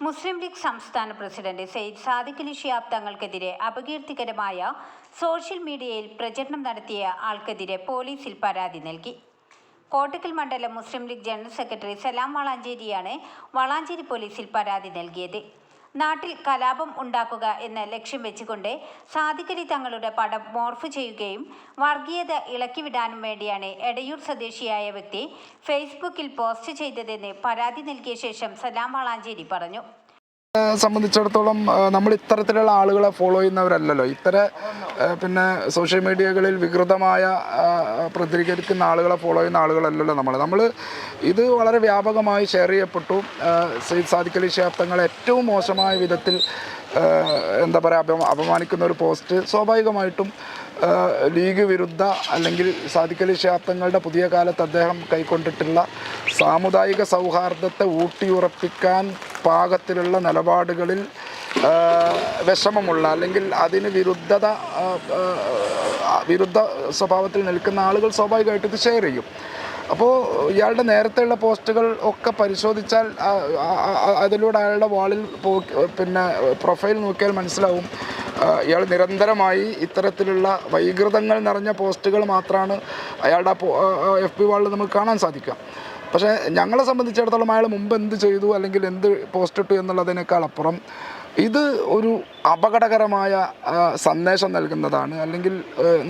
മുസ്ലിം ലീഗ് സംസ്ഥാന പ്രസിഡന്റ് സെയ്ദ് സാദിഖ് ഷിയാബ് തങ്ങൾക്കെതിരെ അപകീർത്തികരമായ സോഷ്യൽ മീഡിയയിൽ പ്രചരണം നടത്തിയ ആൾക്കെതിരെ പോലീസിൽ പരാതി നൽകി. കോട്ടക്കൽ മണ്ഡലം മുസ്ലിം ലീഗ് ജനറൽ സെക്രട്ടറി സലാം വളാഞ്ചേരിയാണ് വളാഞ്ചേരി പോലീസിൽ പരാതി നൽകിയത്. നാട്ടിൽ കലാപം ഉണ്ടാക്കുക എന്ന ലക്ഷ്യം വെച്ചുകൊണ്ട് സാദിഖലി തങ്ങളുടെ പടം മോർഫ് ചെയ്യുകയും വർഗീയത ഇളക്കിവിടാനും വേണ്ടിയാണ് എടയൂർ സ്വദേശിയായ വ്യക്തി ഫേസ്ബുക്കിൽ പോസ്റ്റ് ചെയ്തതെന്ന് പരാതി നൽകിയ ശേഷം സലാം വളാഞ്ചേരി പറഞ്ഞു. സംബന്ധിച്ചിടത്തോളം നമ്മൾ ഇത്തരത്തിലുള്ള ആളുകളെ ഫോളോ ചെയ്യുന്നവരല്ലല്ലോ. ഇത്തരം പിന്നെ സോഷ്യൽ മീഡിയകളിൽ വികൃതമായ പ്രതികരിക്കുന്ന ആളുകളെ ഫോളോ ചെയ്യുന്ന ആളുകളല്ലല്ലോ നമ്മൾ. നമ്മൾ ഇത് വളരെ വ്യാപകമായി ഷെയർ ചെയ്യപ്പെട്ടു. സെയ്ദ് സാദിഖലി ഷിഹാബ് തങ്ങളെ ഏറ്റവും മോശമായ വിധത്തിൽ എന്താ പറയുക അപ അപമാനിക്കുന്ന ഒരു പോസ്റ്റ് സ്വാഭാവികമായിട്ടും ലീഗ് വിരുദ്ധ അല്ലെങ്കിൽ സാദിഖലി ശാബ്ദങ്ങളുടെ പുതിയ കാലത്ത് അദ്ദേഹം കൈക്കൊണ്ടിട്ടുള്ള സാമുദായിക സൗഹാർദ്ദത്തെ ഊട്ടിയുറപ്പിക്കാൻ പാകത്തിലുള്ള നിലപാടുകളിൽ വിഷമമുള്ള അല്ലെങ്കിൽ അതിന് വിരുദ്ധത വിരുദ്ധ സ്വഭാവത്തിൽ നിൽക്കുന്ന ആളുകൾ സ്വാഭാവികമായിട്ട് ഇത് ഷെയർ ചെയ്യും. അപ്പോൾ ഇയാളുടെ നേരത്തെയുള്ള പോസ്റ്റുകൾ ഒക്കെ പരിശോധിച്ചാൽ അതിലൂടെ അയാളുടെ വാളിൽ പിന്നെ പ്രൊഫൈൽ നോക്കിയാൽ മനസ്സിലാവും. ഇയാൾ നിരന്തരമായി ഇത്തരത്തിലുള്ള വൈകൃതങ്ങൾ നിറഞ്ഞ പോസ്റ്റുകൾ മാത്രമാണ് അയാളുടെ എഫ് പി വാളിൽ നമുക്ക് കാണാൻ സാധിക്കുക. പക്ഷേ ഞങ്ങളെ സംബന്ധിച്ചിടത്തോളം അയാൾ മുമ്പ് എന്ത് ചെയ്തു അല്ലെങ്കിൽ എന്ത് പോസ്റ്റ് ഇട്ടു എന്നുള്ളതിനേക്കാൾ അപ്പുറം ഇത് ഒരു അപകടകരമായ സന്ദേശം നൽകുന്നതാണ്. അല്ലെങ്കിൽ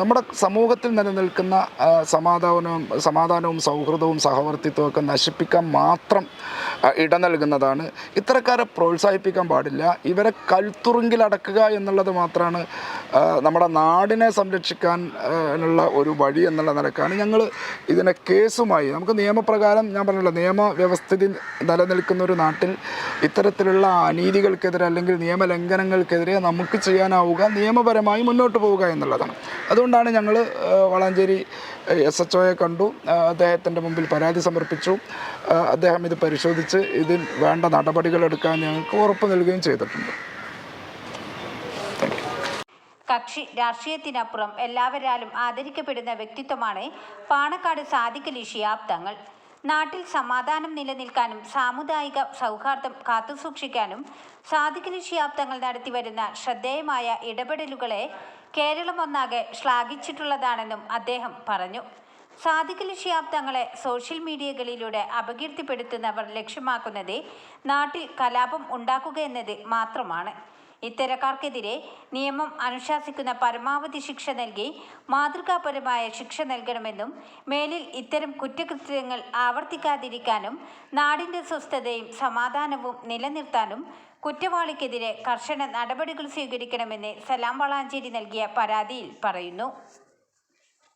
നമ്മുടെ സമൂഹത്തിൽ നിലനിൽക്കുന്ന സമാധാനവും സമാധാനവും സൗഹൃദവും സഹവർത്തിത്വവും ഒക്കെ നശിപ്പിക്കാൻ മാത്രം ഇട നൽകുന്നതാണ്. ഇത്തരക്കാരെ പ്രോത്സാഹിപ്പിക്കാൻ പാടില്ല. ഇവരെ കൽത്തുറുങ്കിലടക്കുക എന്നുള്ളത് മാത്രമാണ് നമ്മുടെ നാടിനെ സംരക്ഷിക്കാൻ ഉള്ള ഒരു വഴി എന്നുള്ള നിലക്കാണ് ഞങ്ങൾ ഇതിനെ കേസുമായി നമുക്ക് നിയമപ്രകാരം ഞാൻ പറഞ്ഞല്ലോ നിയമവ്യവസ്ഥിതി നിലനിൽക്കുന്ന ഒരു നാട്ടിൽ ഇത്തരത്തിലുള്ള അനീതികൾക്കെതിരെ അല്ലെങ്കിൽ നിയമലംഘനങ്ങൾക്കെതിരെ നമുക്ക് ചെയ്യാനാവുക നിയമപരമായി മുന്നോട്ട് പോവുക എന്നുള്ളതാണ്. അതുകൊണ്ടാണ് ഞങ്ങൾ വളാഞ്ചേരി എസ് എച്ച് ഒയെ കണ്ടു. അദ്ദേഹത്തിന്റെ മുമ്പിൽ പരാതി സമർപ്പിച്ചു. അദ്ദേഹം ഇത് പരിശോധിച്ച് ഇതിൽ വേണ്ട നടപടികൾ എടുക്കാൻ ഞങ്ങൾക്ക് ഉറപ്പ് നൽകുകയും ചെയ്തിട്ടുണ്ട്. കക്ഷി രാഷ്ട്രീയത്തിനപ്പുറം എല്ലാവരാലും ആദരിക്കപ്പെടുന്ന വ്യക്തിത്വമാണ് പാണക്കാട് സാദിഖ് അലി ഷിയാബ് തങ്ങൾ. നാട്ടിൽ സമാധാനം നിലനിൽക്കാനും സാമുദായിക സൗഹാർദ്ദം കാത്തുസൂക്ഷിക്കാനും ഷിയാബ് തങ്ങൾ നടത്തിവരുന്ന ശ്രദ്ധേയമായ ഇടപെടലുകളെ കേരളം ഒന്നാകെ ശ്ലാഘിച്ചിട്ടുള്ളതാണെന്നും അദ്ദേഹം പറഞ്ഞു. സാദിഖ് അലി സോഷ്യൽ മീഡിയകളിലൂടെ അപകീർത്തിപ്പെടുത്തുന്നവർ ലക്ഷ്യമാക്കുന്നത് നാട്ടിൽ കലാപം ഉണ്ടാക്കുക എന്നത് മാത്രമാണ്. ഇത്തരക്കാർക്കെതിരെ നിയമം അനുശാസിക്കുന്ന പരമാവധി ശിക്ഷ നൽകി മാതൃകാപരമായ ശിക്ഷ നൽകണമെന്നും മേലിൽ ഇത്തരം കുറ്റകൃത്യങ്ങൾ ആവർത്തിക്കാതിരിക്കാനും നാടിന്റെ സ്വസ്ഥതയും സമാധാനവും നിലനിർത്താനും കുറ്റവാളിക്കെതിരെ കർശന നടപടികൾ സ്വീകരിക്കണമെന്ന് സലാം വളാഞ്ചേരി നൽകിയ പരാതിയിൽ പറയുന്നു.